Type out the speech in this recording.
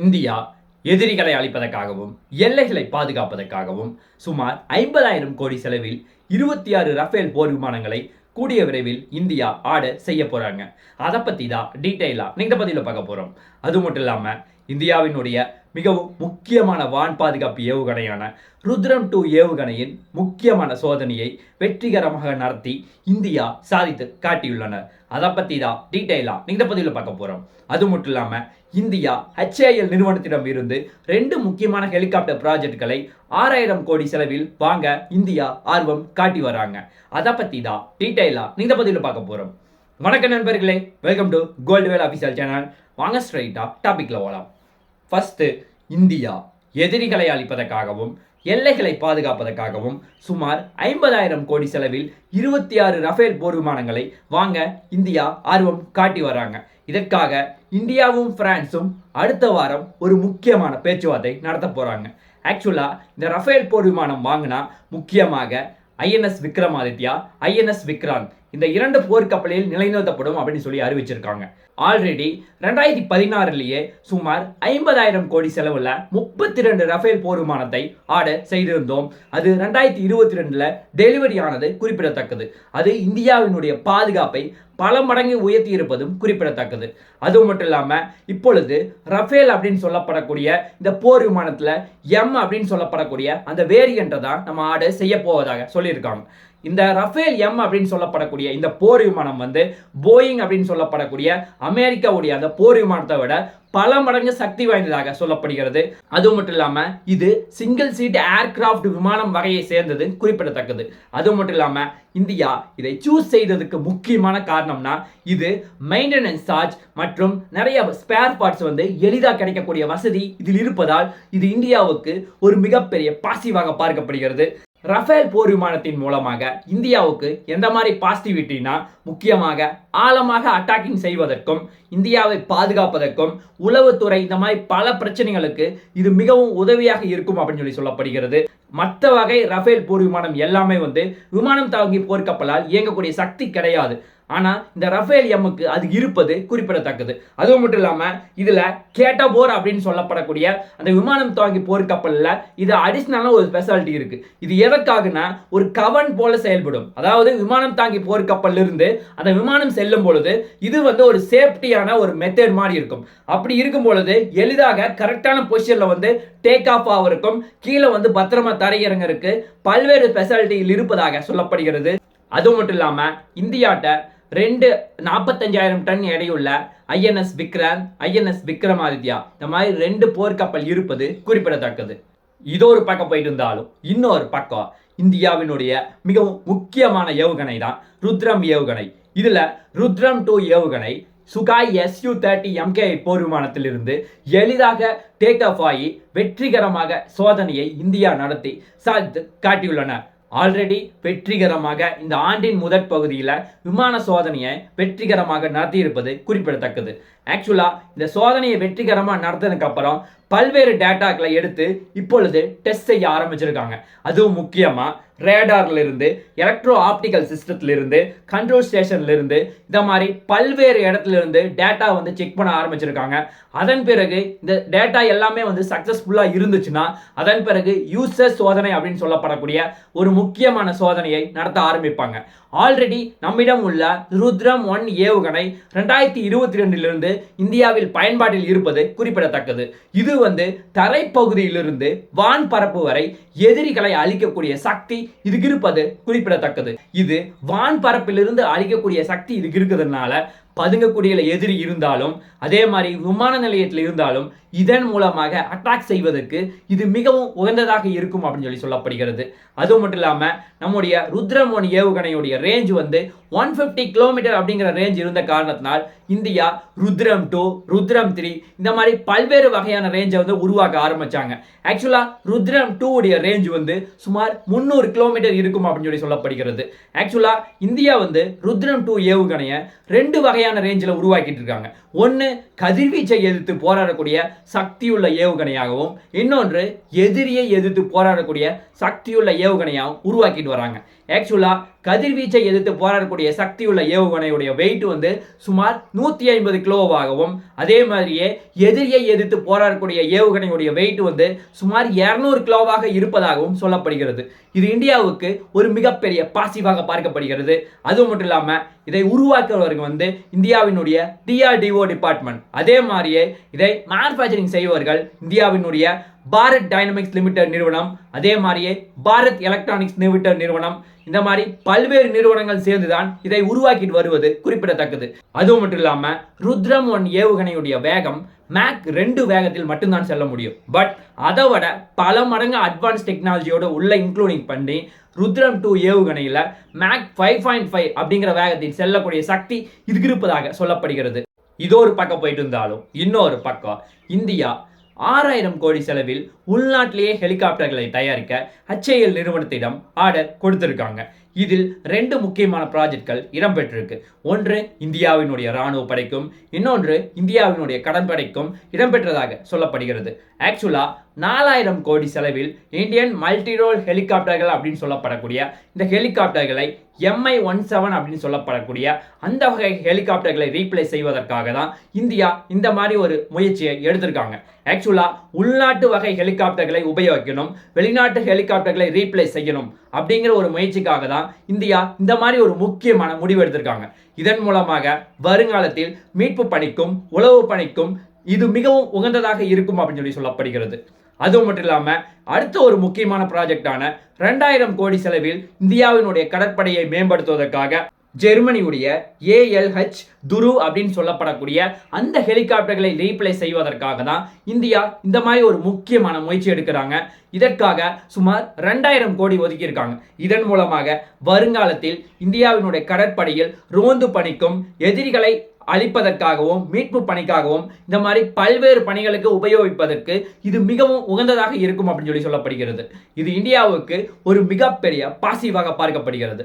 India எதிரிகளை அழிப்பதற்காகவும் எல்லைகளை பாதுகாப்பதற்காகவும் சுமார் ஐம்பதாயிரம் கோடி செலவில் இருபத்தி ஆறு ரஃபேல் போர் விமானங்களை கூடிய விரைவில் இந்தியா ஆர்டர் செய்ய போகிறாங்க அதை பற்றி தான் டீட்டெயிலாக நீங்கள் பதிலில் பார்க்க போகிறோம் அது மட்டும் இல்லாமல் இந்தியாவினுடைய மிகவும் முக்கியமான வான் பாதுகாப்பு ஏவுகணையான ருத்ரம் டூ ஏவுகணையின் முக்கியமான சோதனையை வெற்றிகரமாக நடத்தி இந்தியா சாதித்து காட்டியுள்ளனர் அதை பற்றி தான் டீட்டெயிலாக இந்த பதிவில் பார்க்க போகிறோம் அது மட்டும் இல்லாமல் இந்தியா ஹெச்ஏஎல் நிறுவனத்திடம் இருந்து ரெண்டு முக்கியமான ஹெலிகாப்டர் ப்ராஜெக்ட்களை ஆறாயிரம் கோடி செலவில் வாங்க இந்தியா ஆர்வம் காட்டி வராங்க. அதை பற்றி தான் டீட்டெயிலாக இந்த பதிவில் பார்க்க போகிறோம் வணக்கம் நண்பர்களே welcome to gold Vel official channel வாங்க ஸ்ட்ரைட்டாக டாப்பிக்கில் போகலாம் ஃபஸ்ட்டு இந்தியா. எதிரிகளை அழிப்பதற்காகவும் எல்லைகளை பாதுகாப்பதற்காகவும் சுமார் ஐம்பதாயிரம் கோடி செலவில் இருபத்தி ஆறு ரஃபேல் போர் விமானங்களை வாங்க இந்தியா ஆர்வம் காட்டி வராங்க இதற்காக இந்தியாவும் பிரான்ஸும் அடுத்த வாரம் ஒரு முக்கியமான பேச்சுவார்த்தை நடத்த போகிறாங்க ஆக்சுவலாக இந்த ரஃபேல் போர் விமானம் வாங்கினா முக்கியமாக ஐஎன்எஸ் விக்ரமாதித்யா ஐஎன்எஸ் விக்ராந்த் இந்த இரண்டு போர்க்கப்பலில் நிலைநிறுத்தப்படும் அப்படின்னு சொல்லி அறிவிச்சிருக்காங்க. ஆல்ரெடி ரெண்டாயிரத்தி பதினாறுலேயே சுமார் ஐம்பதாயிரம் கோடி செலவுல முப்பத்தி ரெண்டு ரஃபேல் போர் விமானத்தை ஆர்டர் செய்திருந்தோம். அது ரெண்டாயிரத்தி இருபத்தி ரெண்டுல டெலிவரி ஆனது குறிப்பிடத்தக்கது. அது இந்தியாவினுடைய பாதுகாப்பை பல மடங்கு உயர்த்தி இருப்பதும் குறிப்பிடத்தக்கது. அது மட்டும் இல்லாம இப்பொழுது ரஃபேல் அப்படின்னு சொல்லப்படக்கூடிய இந்த போர் விமானத்துல எம் அப்படின்னு சொல்லப்படக்கூடிய அந்த வேரியண்ட்டை தான் நம்ம ஆர்டர் செய்ய போவதாக சொல்லியிருக்காங்க. இந்த ரஃபேல் எம் அப்படின்னு சொல்லப்படக்கூடிய இந்த போர் விமானம் வந்து போயிங் அப்படின்னு சொல்லப்படக்கூடிய அமெரிக்காவுடைய அந்த போர் விமானத்தை விட பல மடங்கு சக்தி வாய்ந்ததாக சொல்லப்படுகிறது. அது மட்டும் இல்லாமல் இது சிங்கிள் சீட் ஏர்கிராஃப்ட் விமானம் வகையை சேர்ந்தது குறிப்பிடத்தக்கது. அது மட்டும் இல்லாமல் இந்தியா இதை சூஸ் செய்ததுக்கு முக்கியமான காரணம்னா இது மெயின்டெனன்ஸ் சார்ஜ் மற்றும் நிறைய ஸ்பேர் பார்ட்ஸ் வந்து எளிதாக கிடைக்கக்கூடிய வசதி இதில் இருப்பதால் இது இந்தியாவுக்கு ஒரு மிகப்பெரிய பாசிவாக பார்க்கப்படுகிறது. ரஃபேல் போர் விமானத்தின் மூலமாக இந்தியாவுக்கு எந்த மாதிரி பாசிட்டிவிட்டினா முக்கியமாக ஆழமாக அட்டாக்கிங் செய்வதற்கும் இந்தியாவை பாதுகாப்பதற்கும் உளவுத்துறை இந்த மாதிரி பல பிரச்சனைகளுக்கு இது மிகவும் உதவியாக இருக்கும் அப்படின்னு சொல்லி சொல்லப்படுகிறது. மற்ற வகை ரஃபேல் போர் விமானம் எல்லாமே வந்து விமானம் தாங்கி போர்க்கப்பலால் இயங்கக்கூடிய சக்தி கிடையாது. ஆனால் இந்த ரஃபேல் எம்முக்கு அது இருப்பது குறிப்பிடத்தக்கது. அதுவும் மட்டும் இல்லாமல் இதில் கேட்டா போர் அப்படின்னு சொல்லப்படக்கூடிய அந்த விமானம் தாங்கி போர்க்கப்பல்ல இது அடிஷ்னலான ஒரு ஸ்பெஷாலிட்டி இருக்குது இது எதற்காகனா ஒரு கவன் போல செயல்படும். அதாவது விமானம் தாங்கி போர்க்கப்பல்ல இருந்து அந்த விமானம் செல்லும் பொழுது இது வந்து ஒரு சேஃப்டியான ஒரு மெத்தட் மாதிரி இருக்கும். அப்படி இருக்கும் பொழுது எளிதாக கரெக்டான பொசிஷனில் வந்து டேக் ஆஃப் ஆவதற்கும் கீழே வந்து பத்திரமா தரையிறங்கிறதுக்கு பல்வேறு ஸ்பெஷாலிட்டியில் இருப்பதாக சொல்லப்படுகிறது. அது மட்டும் இல்லாமல் இந்தியாட்ட ரெண்டு நாற்பத்தஞ்சாயிரம் டன் எடையுள்ள ஐஎன்எஸ் விக்ராந்த் ஐஎன்எஸ் விக்ரமாதித்யா. இந்த மாதிரி ரெண்டு போர்க்கப்பல் இருப்பது குறிப்பிடத்தக்கது. இது ஒரு பக்கம் போயிட்டு இருந்தாலும் இன்னொரு பக்கம் இந்தியாவினுடைய மிகவும் முக்கியமான ஏவுகணை தான் ருத்ரம் ஏவுகணை. இதில் ருத்ரம் டூ ஏவுகணை சுகாய் எஸ்யூ தேர்ட்டி எம்கே போர் விமானத்திலிருந்து எளிதாக டேக் ஆஃப் ஆகி வெற்றிகரமாக சோதனையை இந்தியா நடத்தி சாதித்து காட்டியுள்ளனர் ஆல்ரெடி வெற்றிகரமாக இந்த ஆண்டின் முதற் பகுதியில் விமான சோதனையை வெற்றிகரமாக நடத்தியிருப்பது குறிப்பிடத்தக்கது. ஆக்சுவலாக இந்த சோதனையை வெற்றிகரமாக நடத்தினதுக்கு அப்புறம் பல்வேறு டேட்டாக்களை எடுத்து இப்பொழுது டெஸ்ட் செய்ய ஆரம்பிச்சிருக்காங்க. அதுவும் முக்கியமாக ரேடார்லேருந்து எலக்ட்ரோ ஆப்டிக்கல் சிஸ்டத்துலேருந்து கண்ட்ரோல் ஸ்டேஷன்லேருந்து இந்த மாதிரி பல்வேறு இடத்துல இருந்து டேட்டா வந்து செக் பண்ண ஆரம்பிச்சிருக்காங்க. அதன் பிறகு இந்த டேட்டா எல்லாமே வந்து சக்ஸஸ்ஃபுல்லாக இருந்துச்சுன்னா அதன் பிறகு யூசர் சோதனை அப்படின்னு சொல்லப்படக்கூடிய ஒரு முக்கியமான சோதனையை நடத்த ஆரம்பிப்பாங்க. ஆல்ரெடி நம்மிடம் உள்ள ருத்ரம் ஒன் ஏவுகணை ரெண்டாயிரத்தி இருபத்தி ரெண்டிலிருந்து இந்தியாவில் பயன்பாட்டில் இருப்பது குறிப்பிடத்தக்கது. இது வந்து தரைப்பகுதியிலிருந்து வான் பரப்பு வரை எதிரிகளை அழிக்கக்கூடிய சக்தி இதுக்கு இருப்பது குறிப்பிடத்தக்கது. இது வான் பரப்பிலிருந்து அழிக்கக்கூடிய சக்தி இதுக்கு இருக்கிறதுனால பதுங்கக்கூடிய எதிரி இருந்தாலும் அதே மாதிரி விமான நிலையத்தில் இருந்தாலும் இதன் மூலமாக அட்ராக்ட் செய்வதற்கு இது மிகவும் உகந்ததாக இருக்கும் அப்படின்னு சொல்லி சொல்லப்படுகிறது. அது மட்டும் இல்லாமல் நம்முடைய ருத்ரம் ஒன் ஏவுகணையுடைய ரேஞ்ச் வந்து ஒன் ஃபிஃப்டி கிலோமீட்டர் அப்படிங்கிற ரேஞ்ச் இருந்த காரணத்தினால் India Rudram two Rudram three இந்த மாதிரி பல்வேறு வகையான ரேஞ்சை வந்து உருவாக்க ஆரம்பித்தாங்க ஆக்சுவலாக ருத்ரம் டூ உடைய ரேஞ்ச் வந்து சுமார் முந்நூறு கிலோமீட்டர் இருக்கும் அப்படின்னு சொல்லி சொல்லப்படுகிறது. ஆக்சுவலாக இந்தியா வந்து ருத்ரம் டூ ஏவுகணையை ரெண்டு வகையான ரேஞ்சில் உருவாக்கிட்டு இருக்காங்க. ஒன்று கதிர்வீச்சை எதிர்த்து போராடக்கூடிய சக்தியுள்ள ஏவுகணையாகவும் இன்னொன்று எதிரியை எதிர்த்து போராடக்கூடிய சக்தியுள்ள ஏவுகணையாகவும் உருவாக்கிட்டு வராங்க. ஆக்சுவலாக கதிர்வீச்சை எதிர்த்து போராடக்கூடிய சக்தியுள்ள ஏவுகணையுடைய வெயிட் வந்து சுமார் நூற்றி ஐம்பது கிலோவாகவும் அதே மாதிரியே எதிரியை எதிர்த்து போராடக்கூடிய ஏவுகணையுடைய வெயிட் வந்து சுமார் இரநூறு கிலோவாக இருப்பதாகவும் சொல்லப்படுகிறது. இது இந்தியாவுக்கு ஒரு மிகப்பெரிய பாசிவாக பார்க்கப்படுகிறது. அது மட்டும் இல்லாமல் இதை உருவாக்குறவர்கள் வந்து இந்தியாவினுடைய டிஆர்டிஓ டிபார்ட்மெண்ட் அதே மாதிரியே இதை மேனுஃபேக்சரிங் செய்வர்கள் இந்தியாவினுடைய பாரத் டைனமிக்ஸ் லிமிடெட் நிறுவனம் அதே மாதிரியே பாரத் எலக்ட்ரானிக்ஸ் லிமிடெட் நிறுவனம் இந்த மாதிரி பல்வேறு நிறுவனங்கள் சேர்ந்துதான் இதை உருவாக்கிட்டு வருவது குறிப்பிடத்தக்கது. அதுவும் மட்டும் இல்லாம ருத்ரம் ஒன் ஏவுகணையுடைய வேகம் மேக் ரெண்டு வேகத்தில் மட்டும்தான் செல்ல முடியும். பட் அதை விட பல மடங்கு அட்வான்ஸ் டெக்னாலஜியோட உள்ள இன்க்ளூடிங் பண்ணி ருத்ரம் டூ ஏவுகணையில் மேக் ஃபைவ் பாயிண்ட் ஃபைவ் அப்படிங்கிற வேகத்தில் செல்லக்கூடிய சக்தி இதுக்கு இருப்பதாக சொல்லப்படுகிறது. இது ஒரு பக்கம் போயிட்டு இருந்தாலும் இன்னொரு பக்கம் இந்தியா ஆறாயிரம் கோடி செலவில் உள்நாட்டிலேயே ஹெலிகாப்டர்களை தயாரிக்க HAL நிறுவனத்திடம் ஆர்டர் கொடுத்திருக்காங்க. இதில் ரெண்டு முக்கியமான ப்ராஜெக்ட்கள் இடம்பெற்றிருக்கு. ஒன்று இந்தியாவினுடைய ராணுவ படைக்கும் இன்னொன்று இந்தியாவினுடைய கடற்படைக்கும் இடம்பெற்றதாக சொல்லப்படுகிறது. ஆக்சுவலா நாலாயிரம் கோடி செலவில் இந்தியன் மல்டிரோல் ஹெலிகாப்டர்கள் அப்படின்னு சொல்லப்படக்கூடிய இந்த ஹெலிகாப்டர்களை எம்ஐ ஒன் செவன் அப்படின்னு சொல்லப்படக்கூடிய அந்த வகை ஹெலிகாப்டர்களை ரீப்ளேஸ் செய்வதற்காக தான் இந்தியா இந்த மாதிரி ஒரு முயற்சியை எடுத்திருக்காங்க. ஆக்சுவலா உள்நாட்டு வகை ஹெலிகாப்டர்களை உபயோகிக்கணும் வெளிநாட்டு ஹெலிகாப்டர்களை ரீப்ளேஸ் செய்யணும் அப்படிங்கிற ஒரு முயற்சிக்காக தான் இந்தியா இந்த மாதிரி ஒரு முக்கியமான முடிவு எடுத்திருக்காங்க. இதன் மூலமாக வருங்காலத்தில் மீட்பு பணிக்கும் உளவு பணிக்கும் இது மிகவும் உகந்ததாக இருக்கும் அப்படின்னு சொல்லி சொல்லப்படுகிறது. அதுவும் மட்டும் இல்லாமல் அடுத்த ஒரு முக்கியமான ப்ராஜெக்டான ரெண்டாயிரம் கோடி செலவில் இந்தியாவினுடைய கடற்படையை மேம்படுத்துவதற்காக ஜெர்மனியுடைய ஏஎல்ஹெச் துரு அப்படின்னு சொல்லப்படக்கூடிய அந்த ஹெலிகாப்டர்களை ரீப்ளேஸ் செய்வதற்காக தான் இந்தியா இந்த மாதிரி ஒரு முக்கியமான முயற்சி எடுக்கிறாங்க. இதற்காக சுமார் ரெண்டாயிரம் கோடி ஒதுக்கியிருக்காங்க. இதன் மூலமாக வருங்காலத்தில் இந்தியாவினுடைய கடற்படையில் ரோந்து பணிக்கும் எதிரிகளை அழிப்பதற்காகவும் மீட்பு பணிக்காகவும் இந்த மாதிரி பல்வேறு பணிகளுக்கு உபயோகிப்பதற்கு இது மிகவும் உகந்ததாக இருக்கும் அப்படின்னு சொல்லி சொல்லப்படுகிறது. இது இந்தியாவுக்கு ஒரு மிகப்பெரிய பாசிவாக பார்க்கப்படுகிறது.